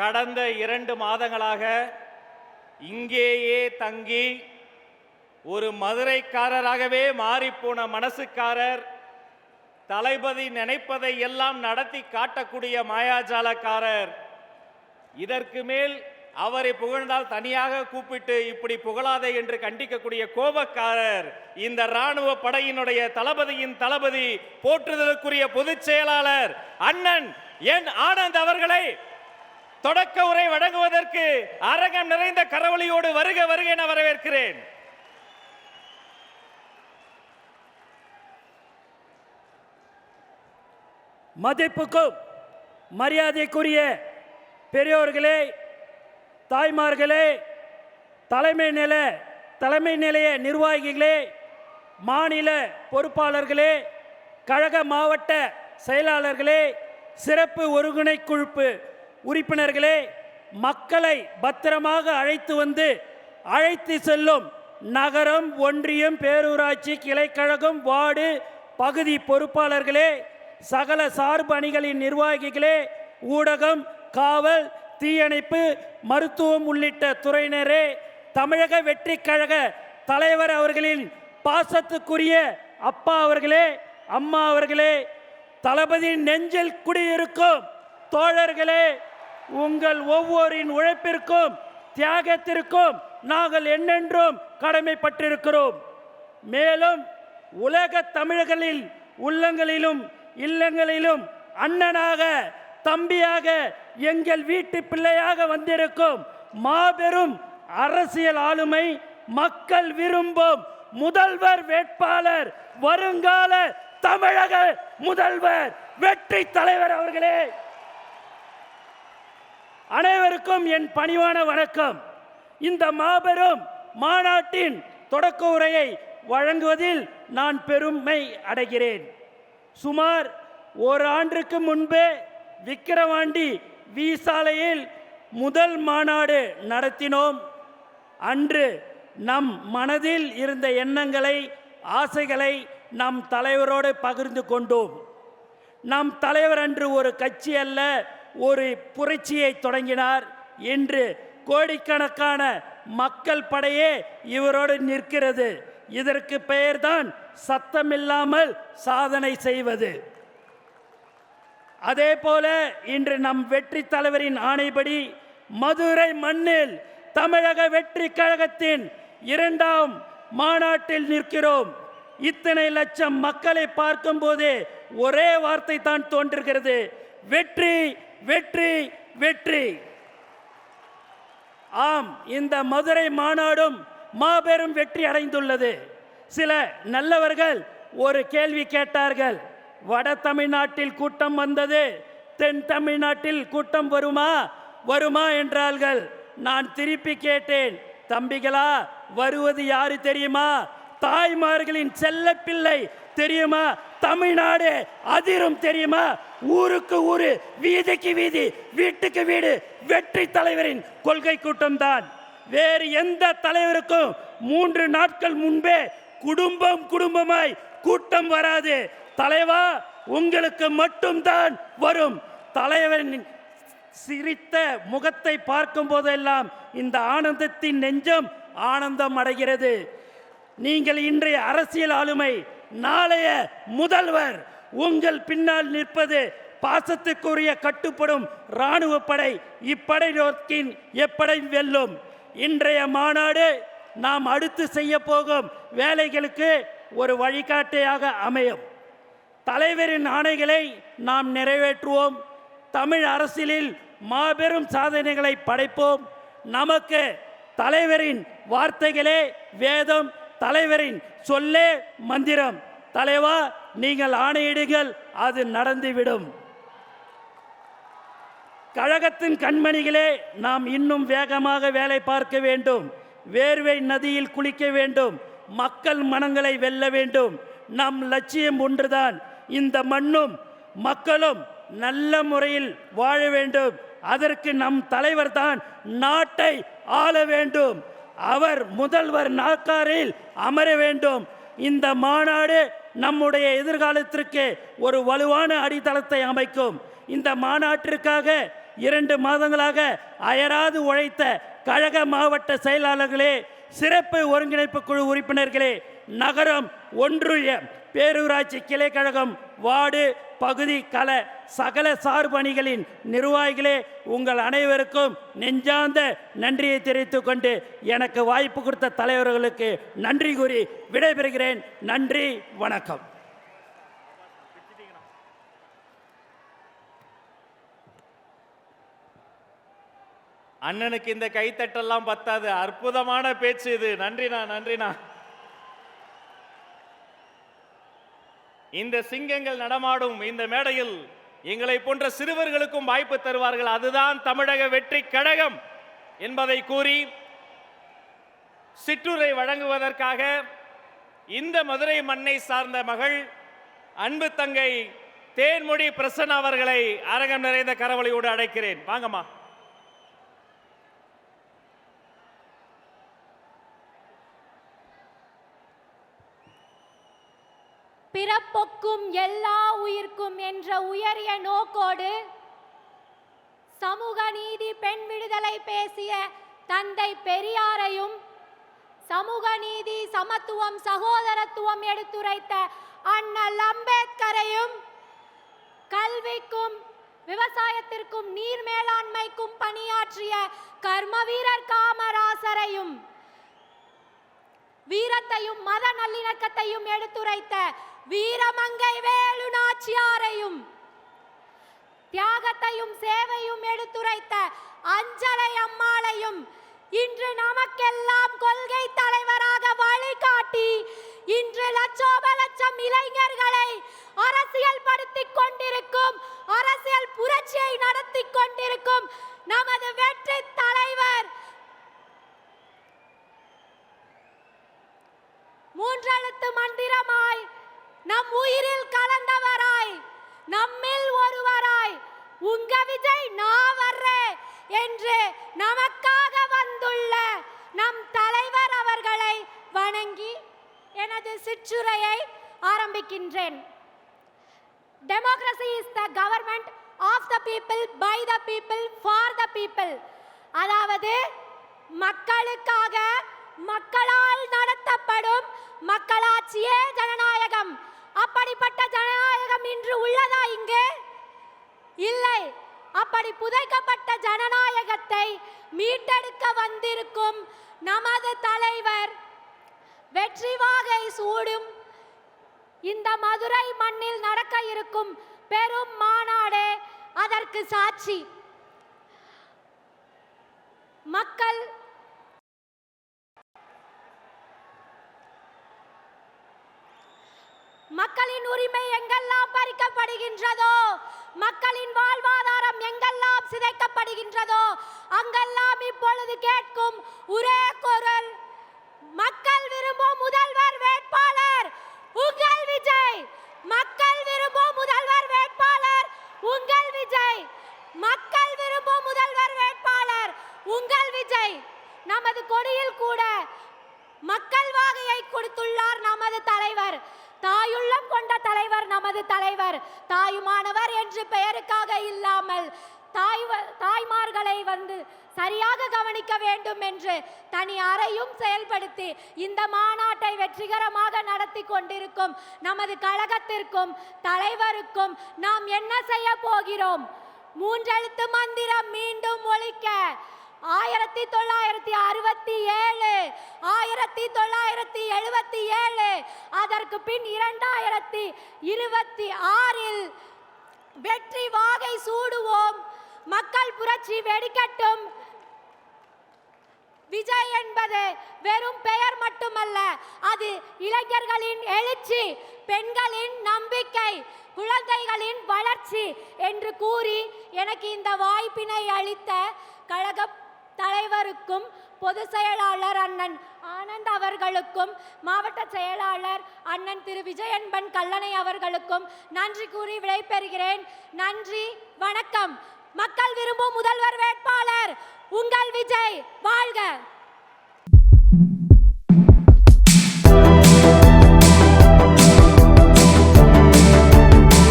கடந்த இரண்டு மாதங்களாக இங்கேயே தங்கி ஒரு மதுரைக்காரராகவே மாறிப்போன மனசுக்காரர் தளபதி நினைப்பதை எல்லாம் நடத்தி காட்டக்கூடிய மாயாஜாலக்காரர். இதற்கு மேல் அவரை புகழ்ந்தால் தனியாக கூப்பிட்டு இப்படி புகழாதே என்று கண்டிக்கக்கூடிய கோபக்காரர் இந்த ராணுவ படையினுடைய தளபதியின் தளபதி போற்றுதலுக்குரிய பொதுச் செயலாளர் அண்ணன் என் ஆனந்த் அவர்களை தொடக்க உரை வழங்குவதற்கு அரங்கம் நிறைந்த கரவொலியோடு வருக வருக என வரவேற்கிறேன். மதிப்புக்கும் மரியாதைக்குரிய பெரியோர்களே தாய்மார்களே தலைமை நில தலைமை நிலைய நிர்வாகிகளே மாநில பொறுப்பாளர்களே கழக மாவட்ட செயலாளர்களே சிறப்பு ஒருங்கிணைக்குழுப்பு உறுப்பினர்களே மக்களை பத்திரமாக அழைத்து வந்து அழைத்து செல்லும் நகரம் ஒன்றியம் பேரூராட்சி கிளைக்கழகம் வார்டு பகுதி பொறுப்பாளர்களே சகல சார்பு அணிகளின் நிர்வாகிகளே ஊடகம் காவல் தீயணைப்பு மருத்துவம் உள்ளிட்ட துறையினரே தமிழக வெற்றி கழக தலைவர் அவர்களின் பாசத்துக்குரிய அப்பா அவர்களே அம்மா அவர்களே தளபதி நெஞ்சில் குடியிருக்கும் தோழர்களே உங்கள் ஒவ்வொரின் உழைப்பிற்கும் தியாகத்திற்கும் நாங்கள் என்னென்றும் கடமைப்பட்டிருக்கிறோம். மேலும் உலக தமிழர்களில் உள்ளங்களிலும் இல்லங்களிலும் அண்ணனாக தம்பியாக எங்கள் வீட்டு பிள்ளையாக வந்திருக்கும் மாபெரும் அரசியல் ஆளுமை மக்கள் விரும்பும் முதல்வர் வேட்பாளர் வருங்கால தமிழக முதல்வர் வெற்றி தலைவர் அவர்களே. அனைவருக்கும் என் பணிவான வணக்கம். இந்த மாபெரும் மாநாட்டின் தொடக்க உரையை வழங்குவதில் நான் பெருமை அடைகிறேன். சுமார் ஒரு ஆண்டுக்கு முன்பே விக்கிரவாண்டி வி சாலையில் முதல் மாநாடு நடத்தினோம். அன்று நம் மனதில் இருந்த எண்ணங்களை ஆசைகளை நம் தலைவரோடு பகிர்ந்து கொண்டோம். நம் தலைவர் அன்று ஒரு கட்சி அல்ல ஒரு புரட்சியை தொடங்கினார் என்று கோடிக்கணக்கான மக்கள் படையே இவரோடு நிற்கிறது. இதற்கு பெயர்தான் சத்தமில்லாமல் சாதனை செய்வது. அதே போல இன்று நம் வெற்றி தலைவரின் ஆணைப்படி மதுரை மண்ணில் தமிழக வெற்றி கழகத்தின் இரண்டாம் மாநாட்டில் நிற்கிறோம். இத்தனை லட்சம் மக்களை பார்க்கும்போது ஒரே வார்த்தை தான் தோன்றுகிறது. வெற்றி வெற்றி வெற்றி. ஆம் இந்த மதுரை மாநாடும் மாபெரும் வெற்றி அடைந்துள்ளது. சில நல்லவர்கள் ஒரு கேள்வி கேட்டார்கள். வட தமிழ்நாட்டில் கூட்டம் வந்தது. தென் தமிழ்நாட்டில் கூட்டம் வருமா? வருமா என்றார்கள். நான் திருப்பி கேட்டேன். தம்பிகளா வருவது யாரு தெரியுமா? தாய்மார்களின் செல்ல பிள்ளை தெரியுமா? தமிழ்நாடு அதிரும் தெரியுமா? ஊருக்கு ஊரு வீதிக்கு வீதி வீட்டுக்கு வீடு வெற்றி தலைவரின் கொள்கை கூட்டம் தான். வேறு எந்த தலைவருக்கும் மூன்று நாட்கள் முன்பே குடும்பம் குடும்பமாய் கூட்டம் வராது. தலைவா உங்களுக்கு மட்டும்தான் வரும். தலைவரின் சிரித்த முகத்தை பார்க்கும் போதெல்லாம் இந்த ஆனந்தத்தின் நெஞ்சம் ஆனந்தம் அடைகிறது. நீங்கள் இன்றைய அரசியல் ஆளுமை நாளைய முதல்வர். உங்கள் பின்னால் நிற்பது பாசத்துக்குரிய கட்டுப்படும் இராணுவ படை. இப்படை நோக்கின் எப்படை வெல்லும்? இன்றைய மாநாடு நாம் அடுத்து செய்ய போகும் வேலைகளுக்கு ஒரு வழிகாட்டியாக அமையும். தலைவரின் ஆணைகளை நாம் நிறைவேற்றுவோம். தமிழ் அரசியலில் மாபெரும் சாதனைகளை படைப்போம். நமக்கு தலைவரின் வார்த்தைகளே வேதம் தலைவரின் சொல்லே மந்திரம். தலைவா நீங்கள் ஆணையிடுங்கள் அது நடந்துவிடும். கழகத்தின் கண்மணிகளே நாம் இன்னும் வேகமாக வேலை பார்க்க வேண்டும். வேர்வை நதியில் குளிக்க வேண்டும். மக்கள் மனங்களை வெல்ல வேண்டும். நம் லட்சியம் ஒன்றுதான். இந்த மண்ணும் மக்களும் நல்ல முறையில் வாழ வேண்டும். அதற்கு நம் தலைவர் தான் நாட்டை ஆள வேண்டும். அவர் முதல்வர் நாற்காரில் அமர வேண்டும். இந்த மாநாடு நம்முடைய எதிர்காலத்திற்கு ஒரு வலுவான அடித்தளத்தை அமைக்கும். இந்த மாநாட்டிற்காக இரண்டு மாதங்களாக அயராது உழைத்த கழக மாவட்ட செயலாளர்களே சிறப்பு ஒருங்கிணைப்பு குழு உறுப்பினர்களே நகரம் ஒன்றிய பேரூராட்சி கிளை கழகம் வார்டு பகுதி கல சகல சார்பணிகளின் நிர்வாகிகளே உங்கள் அனைவருக்கும் நெஞ்சார்ந்த நன்றியை தெரிவித்துக் கொண்டு எனக்கு வாய்ப்பு கொடுத்த தலைவர்களுக்கு நன்றி கூறி விடைபெறுகிறேன். நன்றி வணக்கம். அண்ணனுக்கு இந்த கைத்தட்டெல்லாம் பத்தாது. அற்புதமான பேச்சு இது. நன்றிண்ணா நன்றிண்ணா. இந்த சிங்கங்கள் நடமாடும் இந்த மேடையில் எங்களை போன்ற சிறுவர்களுக்கும் வாய்ப்பு தருவார்கள். அதுதான் தமிழக வெற்றி கழகம் என்பதை கூறி சிற்றுரை வழங்குவதற்காக இந்த மதுரை மண்ணை சார்ந்த மகள் அன்பு தங்கை தேன்மொழி பிரசன்னா அவர்களை அரங்கம் நிறைந்த கரவொலியோடு அழைக்கிறேன். வாங்கம்மா. பிறப்பொக்கும் எல்லா உயிர்க்கும் என்ற உயரிய நோக்கோடு சமூக நீதி பெண் விடுதலை பேசிய தந்தை பெரியாரையும் சமூக நீதி சமத்துவம் சகோதரத்துவம் எடுத்துரைத்த அண்ணல் அம்பேத்கரையும் கல்விக்கும் விவசாயத்திற்கும் நீர் மேலாண்மைக்கும் பணியாற்றிய கர்ம வீரர் நல்லிணக்கத்தையும் மத நல்லிணக்கத்தையும் எடுத்துரைத்த வீரமங்கை வேலு நாச்சியாரையும் தியாகத்தையும் சேவையும் எடுத்துரைத்த அஞ்சலை அம்மாளையும் இன்று நமக்கெல்லாம் கொள்கை தலைவராக வழிகாட்டி இன்று லட்சோப லட்சம் இளைஞர்களை அரசியல் படுத்திக் கொண்டிருக்கும் அரசியல் புரட்சியை நடத்தி கொண்டிருக்கும் நமது வெற்றி தலைவர் மூன்றெழுத்து மந்திரமாய் நம் உயிரில் கலந்தவராய் நம்மில் ஒருவராய் உங்க விஜய் நான் வர்றேன் என்று நமக்காக வந்துள்ள நம் தலைவர் அவர்களை வணங்கி எனது சிற்றுரையை ஆரம்பிக்கின்றேன். Democracy is the government of the people by the people for the people அதாவது மக்களுக்காக மக்களால் நடத்தப்படும் மக்களாட்சியே ஜனநாயகம். அப்படிப்பட்ட ஜனநாயகம் இன்று உள்ளதா இங்கு? இல்லை. அப்படி புதைக்கப்பட்ட ஜனநாயகத்தை மீட்டெடுக்க வந்திருக்கும் நமது தலைவர் வெற்றி வாகை சூடும் இந்த மதுரை மண்ணில் நடக்க இருக்கும் பெரும் மாநாடு அதற்கு சாட்சி. மக்கள் மக்களின் உரிமை எங்கெல்லாம் பறிக்கப்படுகின்றதோ மக்களின் வாழ்வாதாரம் எங்கெல்லாம் சிதைக்கப்படுகின்றதோ அங்கெல்லாம் இப்பொழுது கேட்கும் ஒரே குரல் மக்கள் விரும்பும் முதல்வர் வேட்பாளர் உங்கள் விஜய் மக்கள் விரும்பும் முதல்வர் வேட்பாளர் உங்கள் விஜய் மக்கள் விரும்பும் முதல்வர் வேட்பாளர் உங்கள் விஜய் நமது கொடியில் கூட மக்கள் வாகையை கொடுத்துள்ளார் நமது தலைவர் தாயுள்ளம் கொண்ட தலைவர் நமது தலைவர் தாயுமானவர் என்று பெயருக்காக இல்லாமல் தாய் தாய்மார்களை வந்து சரியாக கவனிக்க வேண்டும் என்று தனி அறையும் செயல்படுத்தி இந்த மாநாட்டை வெற்றிகரமாக நடத்தி கொண்டிருக்கும் நமது கழகத்திற்கும் தலைவருக்கும் நாம் என்ன செய்ய போகிறோம்? மூன்றெழுத்து மந்திரம் மீண்டும் ஒழிக்க. ஆயிரத்தி தொள்ளாயிரத்தி அறுபத்தி ஏழு ஆயிரத்தி தொள்ளாயிரத்தி எழுபத்தி ஏழு அதற்கு பின் இரண்டாயிரத்தி இருபத்தி ஆறில் வெற்றி வாகை சூடுவோம். மக்கள் புரட்சி வெடிக்கட்டும். விஜய் என்பது வெறும் பெயர் மட்டுமல்ல அது இளைஞர்களின் எழுச்சி பெண்களின் நம்பிக்கை குழந்தைகளின் வளர்ச்சி என்று கூறி எனக்கு இந்த வாய்ப்பினை அளித்த கழக தலைவருக்கும் பொதுச் செயலாளர் அண்ணன் ஆனந்த் அவர்களுக்கும் மாவட்ட செயலாளர் அண்ணன் திரு விஜயன்பன் கல்லணை அவர்களுக்கும் நன்றி கூறி விடைபெறுகிறேன். நன்றி வணக்கம். மக்கள் விரும்பும் முதல்வர் வேட்பாளர் உங்கள் விஜய். வாழ்க.